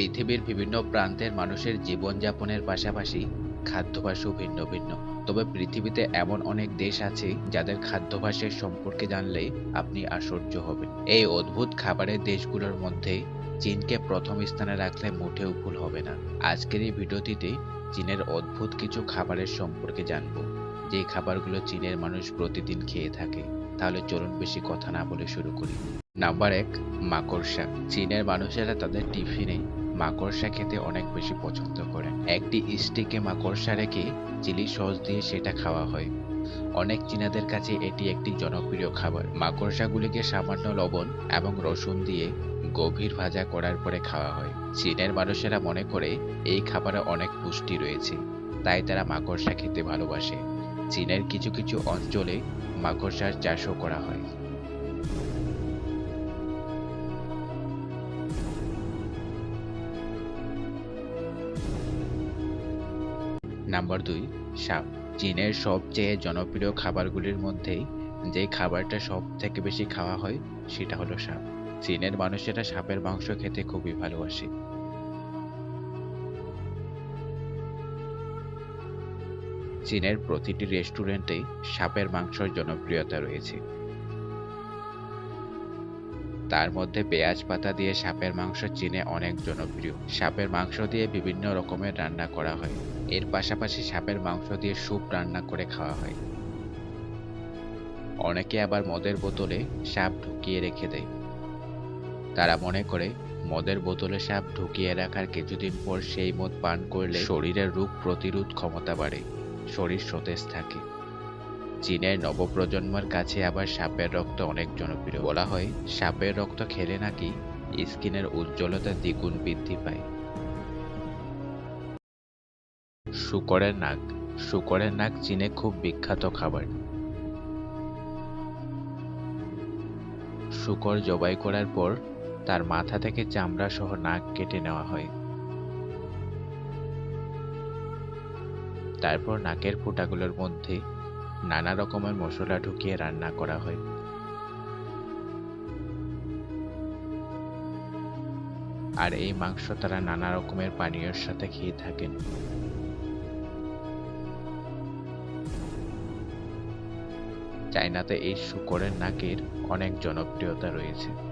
পৃথিবীর বিভিন্ন প্রান্তের মানুষের জীবনযাপনের পাশাপাশি খাদ্যাভ্যাসও ভিন্ন ভিন্ন। তবে পৃথিবীতে এমন অনেক দেশ আছে যাদের খাদ্যাভ্যাসের সম্পর্কে জানলে আপনি আশ্চর্য হবেন। এই অদ্ভুত খাবারের দেশগুলোর মধ্যে চীনকে প্রথম স্থানে রাখলে মোটেও ভুল হবে না। আজকের এই ভিডিওটিতে চীনের অদ্ভুত কিছু খাবারের সম্পর্কে জানব যে খাবারগুলো চীনের মানুষ প্রতিদিন খেয়ে থাকে। তাহলে চলুন বেশি কথা না বলে শুরু করি। নাম্বার এক, মাকড়সা। চীনের মানুষেরা তাদের টিফিনে মাকড়সা খেতে অনেক বেশি পছন্দ করেন। একটি স্টিকে মাকড়সা রেখে চিলি সস দিয়ে সেটা খাওয়া হয়। অনেক চীনাদের কাছে এটি একটি জনপ্রিয় খাবার। মাকড়সাগুলিকে সামান্য লবণ এবং রসুন দিয়ে গভীর ভাজা করার পরে খাওয়া হয়। চীনের মানুষেরা মনে করে এই খাবারে অনেক পুষ্টি রয়েছে, তাই তারা মাকড়সা খেতে ভালোবাসে। চীনের কিছু কিছু অঞ্চলে মাকড়সার চাষও করা হয়। নাম্বার দুই, সাপ। চীনের সবচেয়ে জনপ্রিয় খাবারগুলির মধ্যেই যে খাবারটা সব থেকে বেশি খাওয়া হয়, সেটা হলো সাপ। চীনের মানুষেরা সাপের মাংস খেতে খুবই ভালোবাসে। চীনের প্রতিটি রেস্টুরেন্টে সাপের মাংসর জনপ্রিয়তা রয়েছে। তার মধ্যে পেঁয়াজ পাতা দিয়ে সাপের মাংস চীনে অনেক জনপ্রিয়। সাপের মাংস দিয়ে বিভিন্ন রকমের রান্না করা হয়। এর পাশাপাশি সাপের মাংস দিয়ে স্যুপ রান্না করে খাওয়া হয়। অনেকে আবার মদের বোতলে সাপ ঢুকিয়ে রেখে দেয়। তারা মনে করে, মদের বোতলে সাপ ঢুকিয়ে রাখার কিছুদিন পর সেই মদ পান করলে শরীরের রোগ প্রতিরোধ ক্ষমতা বাড়ে, শরীর সতেজ থাকে। চীনের নবপ্রজন্মের কাছে আবার সাপের রক্ত অনেক জনপ্রিয়। বলা হয়, সাপের রক্ত খেলে নাকি স্কিনের উজ্জ্বলতা দ্বিগুণ বৃদ্ধি পায়। শুকরের নাক। শুকরের নাক চীনে খুব বিখ্যাত খাবার। শুকর জবাই করার পর তার মাথা থেকে চামড়া সহ নাক কেটে নেওয়া হয়। তারপর নাকের ফুটাগুলোর মধ্যে নানা রকমের মশলা ঢুকিয়ে রান্না করা হয়। আর এই মাংস তারা নানা রকমের পানীয়র সাথে খেয়ে থাকেন। চায়নাতে এই শুকরের নাকের অনেক জনপ্রিয়তা রয়েছে।